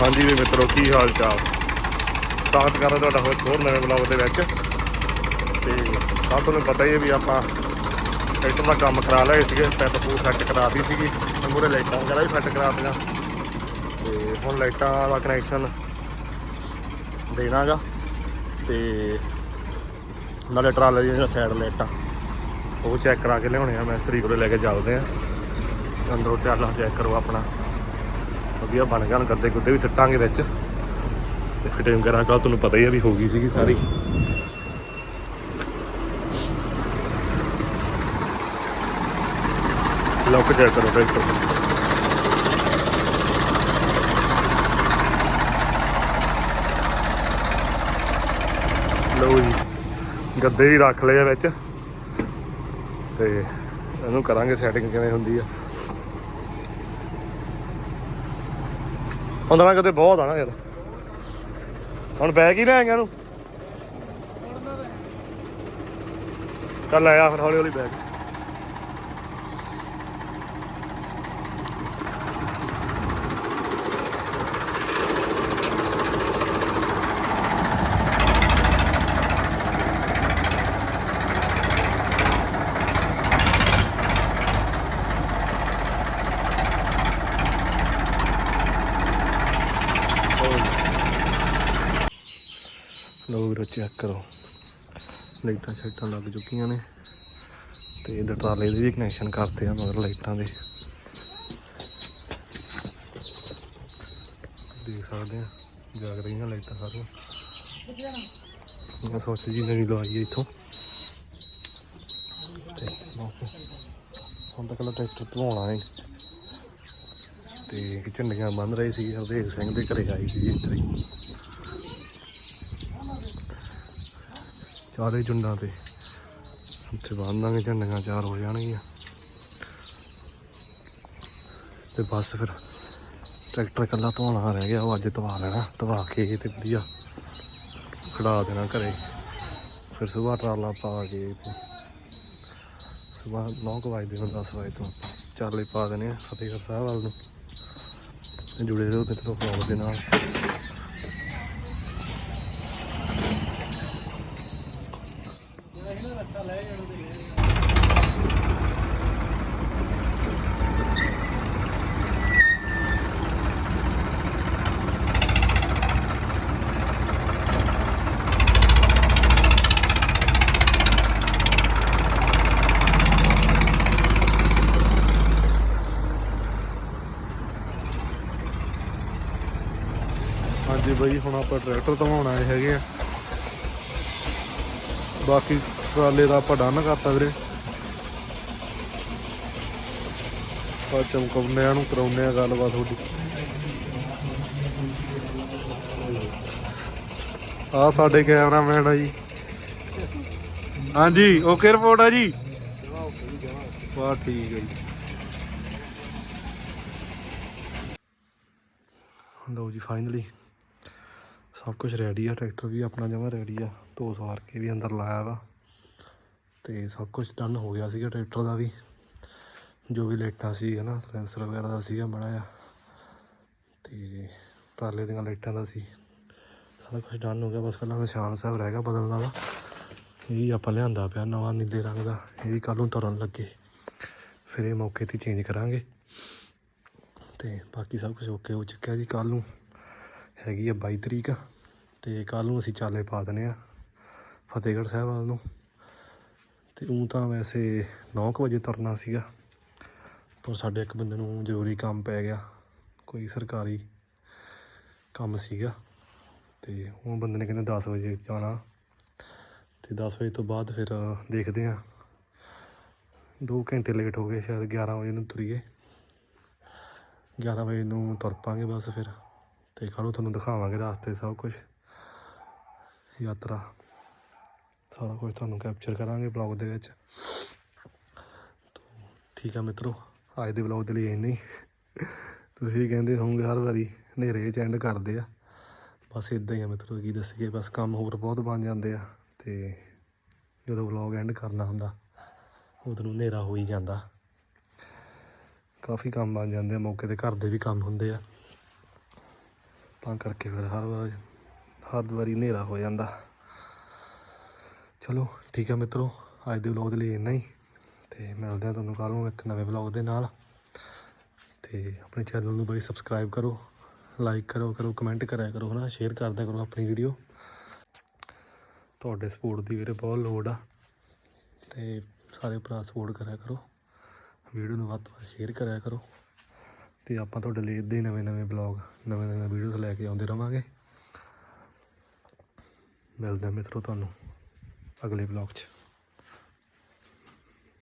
ਹਾਂਜੀ ਵੀ ਮਿੱਤਰੋ, ਕੀ ਹਾਲ ਚਾਲ? ਸਵਾਗਤ ਕਰਦਾ ਤੁਹਾਡਾ ਹੋਰ ਹੋਰ ਨਵੇਂ ਬਲੌਗ ਦੇ ਵਿੱਚ। ਤੇ ਸਭ ਤੁਹਾਨੂੰ ਪਤਾ ਹੀ ਹੈ ਵੀ ਆਪਾਂ ਟਰੈਕਟਰ ਦਾ ਕੰਮ ਕਰਾ ਲਏ ਸੀਗੇ, ਪੈਪ ਪੂ ਸੈੱਟ ਕਰਾਤੀ ਸੀਗੀ। ਮੂਰੇ ਲਾਈਟਾਂ ਵਗੈਰਾ ਵੀ ਫਿੱਟ ਕਰਾਤੀਆਂ ਤੇ ਹੁਣ ਲਾਈਟਾਂ ਦਾ ਕਨੈਕਸ਼ਨ ਦੇਣਾਗਾ। ਤੇ ਨਾਲੇ ਟਰਾਲੇ ਦੀਆਂ ਸਾਈਡ ਲਾਈਟਾਂ, ਉਹ ਚੈੱਕ ਕਰਾ ਕੇ ਲਿਆਉਣੇ ਆ ਮਿਸਤਰੀ ਕੋਲੇ ਲੈ ਕੇ ਚੱਲਦੇ ਆ ਅੰਦਰੋਂ ਚਾਲਾਂ ਚੈੱਕ ਕਰੋ ਆਪਣਾ। ਵਧੀਆ ਬਣ ਗਿਆ ਹੁਣ ਗੱਦੇ ਗੁੱਦੇ ਵੀ ਸਿੱਟਾਂਗੇ ਵਿੱਚ। ਤੇ ਫਿਟਿੰਗ ਵਗੈਰਾ ਕੱਲ ਤੁਹਾਨੂੰ ਪਤਾ ਹੀ ਆ ਵੀ ਹੋ ਗਈ ਸੀਗੀ ਸਾਰੀ। ਲੋਕ ਚੈੱਕ ਕਰੋ ਟਰੈਕਟਰ ਲਓ ਜੀ, ਗੱਦੇ ਵੀ ਰੱਖ ਲਏ ਆ ਵਿੱਚ। ਤੇ ਇਹਨੂੰ ਕਰਾਂਗੇ ਸੈਟਿੰਗ ਕਿਵੇਂ ਹੁੰਦੀ ਆ। ਹੁੰਦਾ ਨਾ ਕਿਤੇ ਬਹੁਤ ਆ ਨਾ ਯਾਰ। ਹੁਣ ਬੈਗ ਹੀ ਲੈ ਗਿਆ ਨੂੰ ਚੱਲ ਆਇਆ ਫਿਰ ਹੌਲੀ ਹੌਲੀ ਬੈਗ ਲਓ ਵੀਰੋ ਚੈੱਕ ਕਰੋ। ਲਾਈਟਾਂ ਛੱਟਾਂ ਲੱਗ ਚੁੱਕੀਆਂ ਨੇ। ਤੇ ਇਹਦੇ ਟਰਾਲੇ ਦੇ ਵੀ ਕਨੈਕਸ਼ਨ ਕਰਤੇ ਆ ਮਗਰ ਲਾਈਟਾਂ ਦੇ। ਦੇਖ ਸਕਦੇ ਆ, ਜਾਗ ਰਹੀਆਂ ਲਾਈਟਾਂ ਸਾਰੀਆਂ। ਮੈਂ ਸੋਚੀ ਜੀ ਨਵੀਂ ਲਵਾਈ ਹੈ ਇੱਥੋਂ। ਤੇ ਬਸ, ਹੁਣ ਤੱਕ ਲਾ ਟਰੈਕਟਰ ਧਵਾਉਣਾ ਹੈ ਤੇ ਝੰਡੀਆਂ ਬੰਨ ਰਹੇ ਸੀ ਹਰਦੇਵ ਸਿੰਘ ਦੇ ਘਰੇ ਆਈ ਸੀ ਇੱਥੇ। ਹੀ ਚਾਰੇ ਤੇ। ਉੱਥੇ ਬੰਨ ਦਾਂਗੇ ਝੰਡੀਆਂ, ਚਾਰ ਹੋ ਜਾਣਗੀਆਂ। ਤੇ ਬਸ ਫਿਰ ਟਰੈਕਟਰ ਕੱਲਾ ਧੋਣਾ ਰਹਿ ਗਿਆ, ਉਹ ਅੱਜ ਧਵਾ ਲੈਣਾ, ਧਵਾ ਕੇ ਤੇ ਵਧੀਆ ਖੜਾ ਦੇਣਾ ਘਰੇ। ਫਿਰ ਸਵੇਰ ਟਰਾਲਾ ਪਾ ਕੇ ਤੇ ਸਵੇਰ 9 ਵਜੇ ਦੇ 10 ਵਜੇ ਤੋਂ ਆਪਾਂ ਪਾ ਦੇਣੇ ਆ, ਫਤਿਹਗੜ੍ਹ ਸਾਹਿਬ ਵੱਲ ਨੂੰ। ਜੁੜੇ ਰਹੋ ਮਿੱਤਰੋ ਵਲੌਗ ਦੇ ਨਾਲ। ਹਾਂਜੀ ਬਾਈ ਹੁਣ ਆਪਾਂ ਟਰੈਕਟਰ ਧਵਾਉਣ ਆਏ ਹੈਗੇ ਆ। ਬਾਕੀ ਟਰਾਲੇ ਦਾ ਆਪਾਂ ਡਨ ਕਰਤਾ ਵੀਰੇ। ਆ ਨੂੰ ਕਰਾਉਂਦੇ ਆ ਗੱਲਬਾਤ ਤੁਹਾਡੀ। ਆ ਸਾਡੇ ਕੈਮਰਾਮੈਨ ਆ ਜੀ। ਹਾਂਜੀ, ਓਕੇ ਰਿਪੋਰਟ ਆ ਜੀ। ਵਾਹ, ਠੀਕ ਹੈ ਜੀ। ਲਓ ਜੀ ਫਾਈਨਲੀ ਸਭ ਕੁਝ ਰੈਡੀ ਆ ਟਰੈਕਟਰ ਵੀ ਆਪਣਾ ਜਮਾ ਰੈਡੀ ਆ। ਧੋ ਸਵਾਰ ਕੇ ਵੀ ਅੰਦਰ ਲਾਇਆ ਵਾ। ਤੇ ਸਭ ਕੁਝ ਡਨ ਹੋ ਗਿਆ ਸੀਗਾ ਟਰੈਕਟਰ ਦਾ ਵੀ, ਜੋ ਵੀ ਲਾਈਟਾਂ ਸੀ, ਹਨਾ ਸਲੈਂਸਰ ਵਗੈਰਾ ਦਾ ਸੀਗਾ ਮਾੜਾ ਆ ਤੇ ਟਰਾਲੇ ਦੀਆਂ ਲਾਈਟਾਂ ਦਾ ਸੀ, ਸਾਰਾ ਕੁਝ ਡਨ ਹੋ ਗਿਆ, ਬਸ ਕੱਲਾ ਨਿਸ਼ਾਨ ਸਾਹਿਬ ਰਹਿ ਗਿਆ ਬਦਲਣ ਵਾਲਾ, ਇਹ ਵੀ ਆਪਾਂ ਲਿਆਂਦਾ ਪਿਆ ਨਵਾਂ ਨੀਲੇ ਰੰਗ ਦਾ, ਇਹ ਵੀ ਕੱਲ ਨੂੰ ਤੁਰਨ ਲੱਗੇ, ਫਿਰ ਇਹ ਮੌਕੇ ਤੇ ਚੇਂਜ ਕਰਾਂਗੇ, ਤੇ ਬਾਕੀ ਸਭ ਕੁਝ ਓਕੇ ਹੋ ਚੁੱਕਿਆ ਜੀ ਕੱਲ ਨੂੰ ਹੈਗੀ ਆ 22 ਤਰੀਕ, ਤੇ ਕੱਲ ਨੂੰ ਅਸੀਂ ਚਾਲੇ ਪਾ ਦਨੇ ਆ ਫਤਿਹਗੜ੍ਹ ਸਾਹਿਬ ਵੱਲ ਨੂੰ। ਤੇ ਉਹ ਤਾਂ ਵੈਸੇ 9 ਵਜੇ ਤੁਰਨਾ ਸੀਗਾ, ਪਰ ਸਾਡੇ ਇੱਕ ਬੰਦੇ ਨੂੰ ਜ਼ਰੂਰੀ ਕੰਮ ਪੈ ਗਿਆ, ਕੋਈ ਸਰਕਾਰੀ ਕੰਮ ਸੀਗਾ ਤੇ ਉਹ ਬੰਦੇ ਨੇ ਕਹਿੰਦੇ 10 ਵਜੇ ਜਾਣਾ ਤੇ 10 ਵਜੇ ਤੋਂ ਬਾਅਦ ਫਿਰ ਦੇਖਦੇ ਆ 2 ਘੰਟੇ ਲੇਟ ਹੋ ਗਏ, ਸ਼ਾਇਦ 11 ਵਜੇ ਨੂੰ ਤੁਰੀਏ। 11 ਵਜੇ ਨੂੰ ਤੁਰ ਪਾਂਗੇ ਬਸ ਫਿਰ, ਤੇ ਕੱਲ੍ਹ ਤੁਹਾਨੂੰ ਦਿਖਾਵਾਂਗੇ ਰਸਤੇ ਸਭ ਕੁਝ ਯਾਤਰਾ। ਸਾਰਾ ਕੁਝ ਤੁਹਾਨੂੰ ਕੈਪਚਰ ਕਰਾਂਗੇ ਬਲੌਗ ਦੇ ਵਿੱਚ। ਠੀਕ ਆ ਮਿੱਤਰੋ, ਅੱਜ ਦੇ ਬਲੌਗ ਦੇ ਲਈ ਇੰਨਾ ਹੀ। ਤੁਸੀਂ ਕਹਿੰਦੇ ਹੋਵੋਗੇ ਹਰ ਵਾਰੀ ਹਨੇਰੇ ਚ ਐਂਡ ਕਰਦੇ ਆ। ਬਸ ਇਦਾਂ ਹੀ ਆ ਮਿੱਤਰੋ, ਕੀ ਦੱਸੀਏ, ਬਸ ਕੰਮ ਹੋਰ ਬਹੁਤ ਬਣ ਜਾਂਦੇ ਆ ਤੇ ਜਦੋਂ ਬਲੌਗ ਐਂਡ ਕਰਨਾ ਹੁੰਦਾ, ਉਦੋਂ ਹਨੇਰਾ ਹੋ ਹੀ ਜਾਂਦਾ। ਕਾਫੀ ਕੰਮ ਬਣ ਜਾਂਦੇ ਆ, ਮੌਕੇ ਤੇ ਘਰ ਦੇ ਵੀ ਕੰਮ ਹੁੰਦੇ ਆ। ਤਾਂ ਕਰਕੇ ਫਿਰ ਹਰ ਵਾਰ, ਹਰ ਵਾਰੀ ਹਨੇਰਾ ਹੋ ਜਾਂਦਾ। ਚਲੋ, ਠੀਕ ਹੈ ਮਿੱਤਰੋ। ਅੱਜ ਦੇ ਵਲੌਗ ਦੇ ਲਈ ਇੰਨਾ ਹੀ। ਤੇ ਮਿਲਦੇ ਹਾਂ ਤੁਹਾਨੂੰ ਕੱਲ੍ਹ ਨੂੰ ਇੱਕ ਨਵੇਂ ਵਲੌਗ ਦੇ ਨਾਲ। ਤੇ ਆਪਣੇ ਚੈਨਲ ਨੂੰ ਬਾਈ ਸਬਸਕ੍ਰਾਈਬ ਕਰੋ ਲਾਈਕ ਕਰੋ ਕਰੋ ਕਮੈਂਟ ਕਰਿਆ ਕਰੋ, ਹਨਾ? ਸ਼ੇਅਰ ਕਰਦਿਆ ਕਰੋ ਆਪਣੀ ਵੀਡੀਓ ਤੁਹਾਡੇ ਸਪੋਰਟ ਦੀ ਵੀਰੇ ਬਹੁਤ ਲੋੜ ਆ। ਤੇ ਸਾਰੇ ਭਰਾ ਸਪੋਰਟ ਕਰਿਆ ਕਰੋ। ਵੀਡੀਓ ਨੂੰ ਵੱਧ ਤੋਂ ਵੱਧ ਸ਼ੇਅਰ ਕਰਿਆ ਕਰੋ। ਤੇ ਆਪਾਂ ਤੁਹਾਡੇ ਲਈ ਇੱਦਾਂ ਹੀ ਨਵੇਂ ਨਵੇਂ ਬਲੌਗ ਨਵੇਂ ਨਵੇਂ ਵੀਡੀਓਜ਼ ਲੈ ਕੇ ਆਉਂਦੇ ਰਵਾਂਗੇ। ਮਿਲਦੇ ਹਾਂ ਮਿੱਤਰੋ ਤੁਹਾਨੂੰ। ਅਗਲੇ ਬਲੌਗ 'ਚ।